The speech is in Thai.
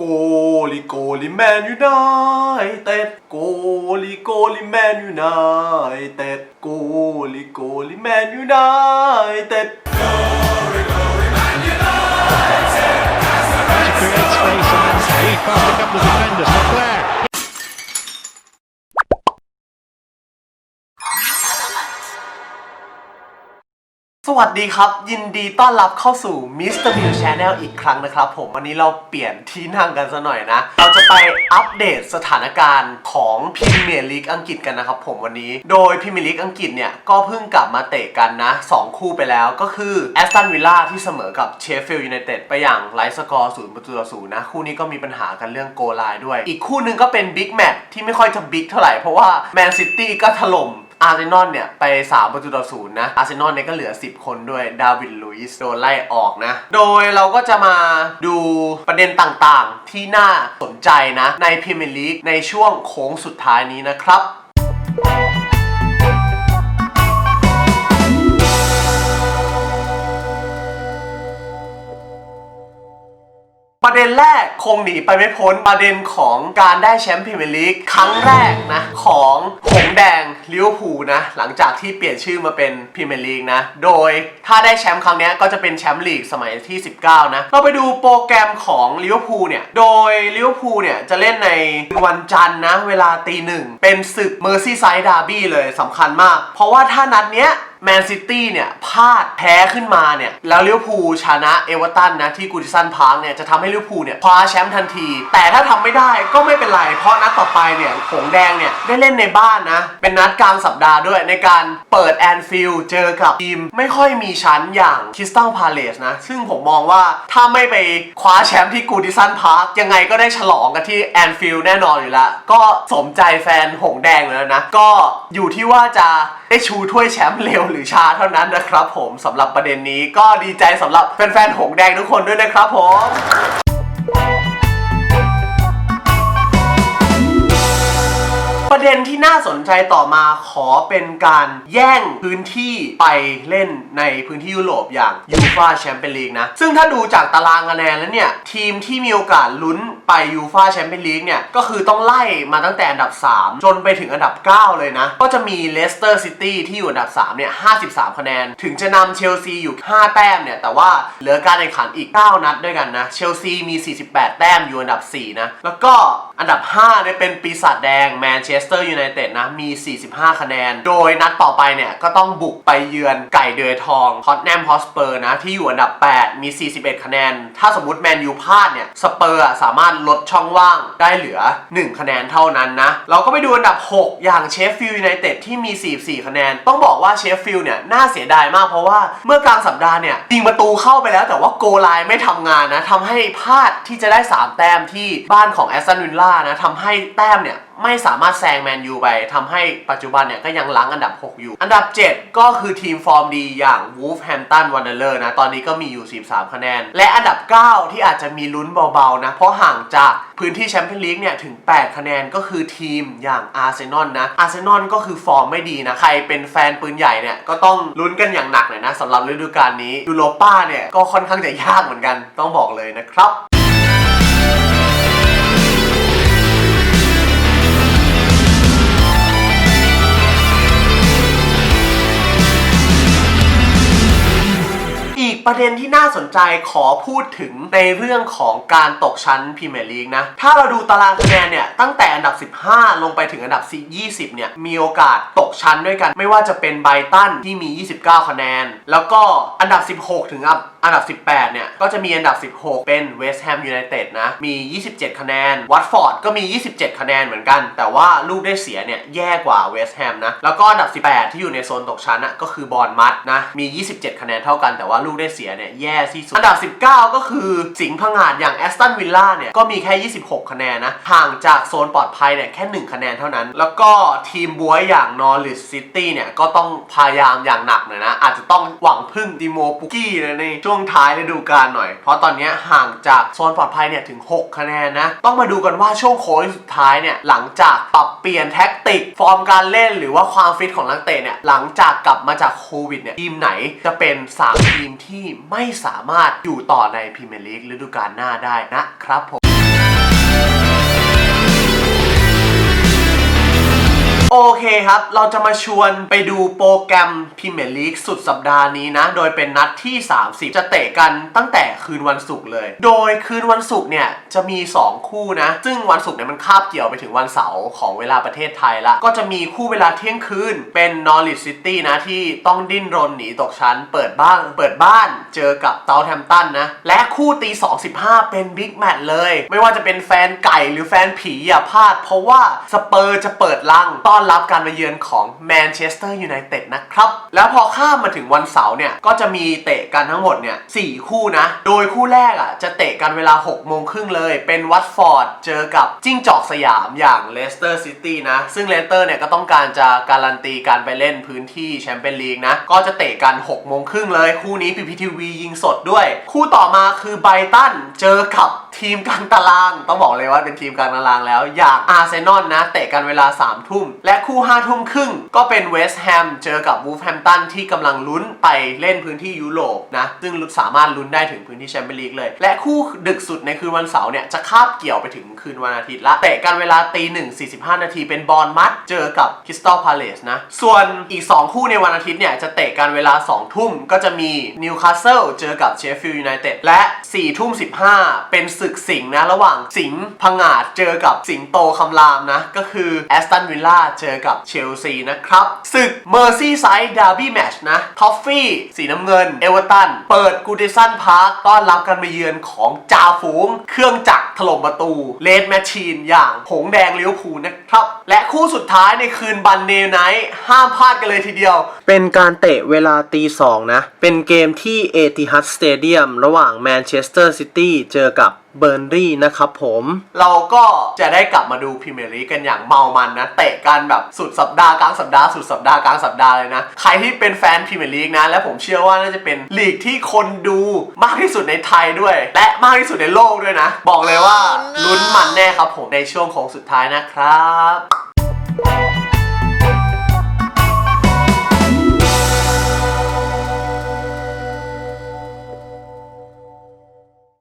โกลิโกลิแมนยูไนเต็ดโกลิโกลิแมนยูไนเต็ดโกลิโกลิแมนยูไนเต็ด create space and then lead past a couple of defenders. สวัสดีครับ ยินดีต้อนรับเข้าสู่ Mr. View Channel อีกครั้งนะครับผม วันนี้เราเปลี่ยนที่นั่งกันซะหน่อยนะ เราจะไปอัปเดตสถานการณ์ของพรีเมียร์ลีกอังกฤษกันนะครับผมวันนี้ โดยพรีเมียร์ลีกอังกฤษเนี่ย ก็เพิ่งกลับมาเตะกันนะ 2 คู่ไปแล้วก็คือแอสตันวิลล่าที่เสมอกับเชฟฟิลด์ยูไนเต็ดไปอย่างไร้สกอร์ศูนย์ประตูต่อศูนย์นะ คู่นี้ก็มีปัญหากันเรื่องโกลไลด้วย อีกคู่หนึงก็เป็นบิ๊กแมตช์ที่ไม่ค่อยจะบิ๊กเท่าไหร่เพราะว่าแมนซิตี้ก็ถล่ม อาร์เซนอลเนี่ย ไป3ประตูต่อศูนย์นะ อาร์เซนอลเนี่ยก็เหลือ 10 คนด้วย ดาวิดลุยส์โดนไล่ออกนะ โดยเราก็จะมาดูประเด็นต่างๆ ที่น่าสนใจนะ ในพรีเมียร์ลีกในช่วงโค้งสุดท้ายนี้นะครับ ประเด็นแรกคงหนีไปไม่พ้นประเด็นของการได้แชมป์พรีเมียร์ลีกครั้งแรกนะ ของหงแดงลิเวอร์พูลนะ หลังจากที่เปลี่ยนชื่อมาเป็นพรีเมียร์ลีกนะ โดยถ้าได้แชมป์ครั้งนี้ก็จะเป็นแชมป์ลีกสมัยที่ 19 นะ เราไปดูโปรแกรมของลิเวอร์พูลเนี่ย โดยลิเวอร์พูลเนี่ย จะเล่นในวันจันทร์นะ เวลาตีหนึ่งเป็นศึกเมอร์ซี่ไซด์ดาร์บี้เลยสำคัญมาก เพราะว่าถ้านัดเนี้ย แมนซิตี้เนี่ยพลาดแพ้ขึ้นมาเนี่ย แล้วลิเวอร์พูลชนะเอเวอร์ตันนะที่กูดิสันพาร์คเนี่ยจะทำให้ลิเวอร์พูลเนี่ยคว้าแชมป์ทันที แต่ถ้าทำไม่ได้ก็ไม่เป็นไร เพราะนัดต่อไปเนี่ยหงแดงเนี่ยได้เล่นในบ้านนะ เป็นนัดกลางสัปดาห์ด้วยในการเปิดแอนฟิลด์เจอกับทีมไม่ค่อยมีชั้นอย่างคริสตัลพาเลสนะ ซึ่งผมมองว่าถ้าไม่ไปคว้าแชมป์ที่กูดิสันพาร์คยังไงก็ได้ฉลองกันที่แอนฟิลด์แน่นอนอยู่แล้วก็สมใจแฟนหงแดงเลยนะก็อยู่ที่ว่าจะได้ชูถ้วยแชมป์เร็วรือชาเท่านั้นนะครับผมสำหรับประเด็นนี้ก็ดีใจสำหรับแฟนๆหงแดงทุกคนด้วยนะครับผมประเด็นที่น่าสนใจต่อมาขอเป็นการแย่งพื้นที่ไปเล่นในพื้นที่ยุโรปอย่างยูฟาแชมเปี้ยนลีกนะ ซึ่งถ้าดูจากตารางคะแนนแล้วเนี่ย ทีมที่มีโอกาสลุ้น ไปยูฟาแชมเปี้ยนลีกเนี่ย ก็คือต้องไล่มาตั้งแต่อันดับ 3 จนไปถึงอันดับ 9 เลยนะ ก็จะมีเลสเตอร์ซิตี้ที่อยู่อันดับ 3 เนี่ย 53 คะแนน ถึงจะนำเชลซีอยู่ 5 แต้มเนี่ย แต่ว่าเหลือการแข่งขันอีก 9 นัดด้วยกันนะ เชลซีมี 48 แต้มอยู่อันดับ 4 นะ แล้วก็อันดับ5เนี่ยเป็นปีศาจแดงแมนเชสเตอร์ยูไนเต็ดนะมี 45 คะแนน โดยนัดต่อไปเนี่ยก็ต้องบุกไปเยือนไก่เดือยทองฮอตแนมฮอสเปอร์นะที่อยู่อันดับ 8 มี 41 คะแนน ถ้าสมมติแมนยูพลาดเนี่ยสเปอร์สามารถลดช่องว่างได้เหลือ 1 คะแนนเท่านั้นนะ เราก็ไปดูอันดับ 6 อย่างเชฟฟิลด์ยูไนเต็ดที่มี 44 คะแนน ต้องบอกว่าเชฟฟิลด์เนี่ย น่าเสียดายมากเพราะว่าเมื่อกลางสัปดาห์เนี่ยยิงประตูเข้าไปแล้วแต่ว่าโกไลน์ไม่ทำงานนะทำให้พลาดที่จะได้ 3 แต้มที่บ้านของแอสตันวิลล่านะทำให้แต้มเนี่ยไม่สามารถแซงแมนยูไปทำให้ปัจจุบันเนี่ยก็ยังล้างอันดับ 6 อยู่ อันดับ 7 ก็คือทีมฟอร์มดีอย่าง Wolverhampton Wanderers นะ ตอนนี้ก็มีอยู่ 43 คะแนน และอันดับ 9 ที่อาจจะมีลุ้นเบา ๆ นะ เพราะห่างจากพื้นที่แชมเปี้ยนลีกเนี่ยถึง 8 คะแนนก็คือทีมอย่างอาร์เซนอลนะ อาร์เซนอลก็คือฟอร์มไม่ดีนะ ใครเป็นแฟนปืนใหญ่เนี่ย ก็ต้องลุ้นกันอย่างหนักเลยนะสำหรับฤดูกาลนี้ยูโรป้าเนี่ย ก็ค่อนข้างจะยากเหมือนกันต้องบอกเลยนะครับ ประเด็นที่น่าสนใจขอพูดถึงในเรื่องของการตกชั้นพรีเมียร์ลีกนะ ถ้าเราดูตารางคะแนนเนี่ย ตั้งแต่อันดับ 15 ลงไปถึงอันดับ 20 เนี่ย มีโอกาสตกชั้นด้วยกัน ไม่ว่าจะเป็นไบรตันที่มี 29 คะแนน แล้วก็อันดับ 16 ถึงอันดับ 18 เนี่ย ก็จะมีอันดับ 16 เป็นเวสต์แฮมยูไนเต็ดนะ มี 27 คะแนน วัตฟอร์ดก็มี 27 คะแนนเหมือนกัน แต่ว่าลูกได้เสียเนี่ยแย่กว่าเวสต์แฮมนะ แล้วก็อันดับ 18 ที่อยู่ในโซนตกชั้นอะก็คือบอลมัดนะ มี 27 คะแนนเท่ากัน แต่ว่าลูกได้เสียเนี่ยแย่ที่สุด อันดับ 19 ก็คือสิงห์พังงาดอย่างแอสตันวิลล่าเนี่ย ก็มีแค่ 26 คะแนนนะ ห่างจากโซนปลอดภัยเนี่ยแค่ 1 คะแนนเท่านั้น แล้วก็ทีมบวยอย่างนอริสซิตี้เนี่ย ก็ต้องพยายามอย่างหนักหน่อยนะ อาจจะต้องหวังพึ่งดิโมปุกกี้นะในช่วงท้ายฤดูกาลหน่อย เพราะตอนนี้ห่างจากโซนปลอดภัยเนี่ยถึง 6 คะแนนนะ ต้องมาดูกันว่าช่วงโค้งสุดท้ายเนี่ยหลังจากปรับเปลี่ยนแท็กติกฟอร์มการเล่นหรือว่าความฟิตของนักเตะเนี่ยหลังจากกลับมาจากโควิดเนี่ยทีมไหนจะเป็น3ทีมที่ไม่สามารถอยู่ต่อในพรีเมียร์ลีกฤดูกาลหน้าได้นะครับผม โอเคครับ เราจะมาชวนไปดูโปรแกรมพรีเมียร์ลีกสุดสัปดาห์นี้นะ โดยเป็นนัดที่ 30 จะเตะกันตั้งแต่คืนวันศุกร์เลย โดยคืนวันศุกร์เนี่ยจะมี 2 คู่นะ ซึ่งวันศุกร์เนี่ยมันคาบเกี่ยวไปถึงวันเสาร์ของเวลาประเทศไทยละ ก็จะมีคู่เวลาเที่ยงคืน เป็นนอริ c ซิตี้นะที่ต้องดิ้นรนหนีตกชั้น เปิดบ้านเปิดบ้านเจอกับเซาแ h มตันนะ และคู่ตี2.15 เป็นบิ๊กแมตช์เลย ไม่ว่าจะเป็นแฟนไก่หรือแฟนผีอย่าพลาด เพราะว่าสเปอร์จะเปิดลังตอนรับการมาเยือนของแมนเชสเตอร์ยูไนเต็ดนะครับ แล้วพอข้ามมาถึงวันเสาร์เนี่ย ก็จะมีเตะกันทั้งหมดเนี่ย4คู่นะ โดยคู่แรกอะจะเตะกันเวลา6โมงครึ่งเลย เป็นวัตฟอร์ดเจอกับจิ้งจอกสยามอย่างเลสเตอร์ซิตี้นะ ซึ่งเลสเตอร์เนี่ยก็ต้องการจะการันตีการไปเล่นพื้นที่แชมเปี้ยนลีกนะ ก็จะเตะกัน6โมงครึ่งเลย คู่นี้ PPTV ยิงสดด้วย คู่ต่อมาคือไบตันเจอกับ ทีมกลางตาราง ต้องบอกเลยว่าเป็นทีมกลางตารางแล้ว อย่างอาร์เซนอลนะ เตะกันเวลา 3 ทุ่ม และคู่5ทุ่มครึ่ง ก็เป็นเวสต์แฮมเจอกับวูฟแฮมตันที่กำลังลุ้นไปเล่นพื้นที่ยุโรปนะ ซึ่งสามารถลุ้นได้ถึงพื้นที่แชมเปี้ยนลีกเลย และคู่ดึกสุดในคืนวันเสาร์เนี่ยจะคาบเกี่ยวไปถึงคืนวันอาทิตย์ละเตะกันเวลาตีหนึ่งสี่สิบห้านาทีเป็นบอลมัดเจอกับคริสตัลพาเลสนะส่วนอีก 2 คู่ในวันอาทิตย์เนี่ยจะเตะกันเวลา 2 ทุ่มก็จะมีนิวคาสเซิลเจอกับเชฟฟิลด์ยูไนเต็ดและ4ทุ่ม15 เป็นศึกสิงห์นะ ระหว่างสิงห์พังงาดเจอกับสิงโตคำรามนะ ก็คือแอสตันวิลล่าเจอกับเชลซีนะครับศึกเมอร์ซี่ไซด์ดาร์บี้แมชนะทอฟฟี่สีน้ำเงิน เอเวอร์ตัน เปิดกูดิสันพาร์คต้อนรับการมาเยือนของจ่าฝูง เครื่องจักรถล่มประตูเลดแมชชีนอย่างผงแดงเลิเวอร์พูนะครับ และคู่สุดท้ายในคืนบันเนไนท์ห้ามพลาดกันเลยทีเดียว เป็นการเตะเวลาตีสองนะ เป็นเกมที่เอติฮัดสเตเดียมระหว่างแมนเชสเตอร์ซิตี้เจอกับ เบอร์นรี่นะครับผม เราก็จะได้กลับมาดูพรีเมียร์ลีกกันอย่างเมามันนะ เตะกันแบบสุดสัปดาห์กลางสัปดาห์สุดสัปดาห์กลางสัปดาห์เลยนะ ใครที่เป็นแฟนพรีเมียร์ลีกนะ และผมเชื่อว่าน่าจะเป็นลีกที่คนดูมากที่สุดในไทยด้วย และมากที่สุดในโลกด้วยนะ บอกเลยว่าลุ้นมันแน่ครับผมในช่วงโค้งสุดท้ายนะครับ